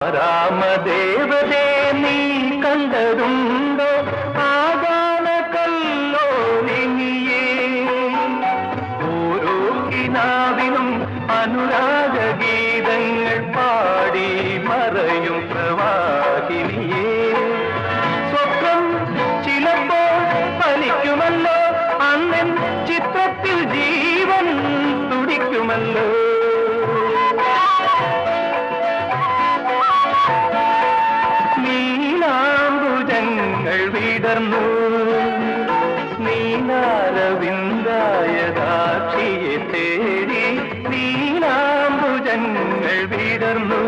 രാമദേവതേ നീ കണ്ടതുണ്ടോ? ആഗാന കല്ലോ നീയേ ഓരോ കിനാവിനും അനുരാഗ ഗീതങ്ങൾ പാടി മറയും പ്രവാഹിനിയേ. സ്വപ്നം ചിലപ്പോൾ ഫലിക്കുമല്ലോ അന്നൻ ചിത്രത്തിൽ ജീവൻ തുടിക്കുമല്ലോ. വിടർന്നു വിടർന്നു നീലാരവിന്ദായകാക്ഷിയെ തേടി നീലാംബുജങ്ങൾ വിടർന്നു.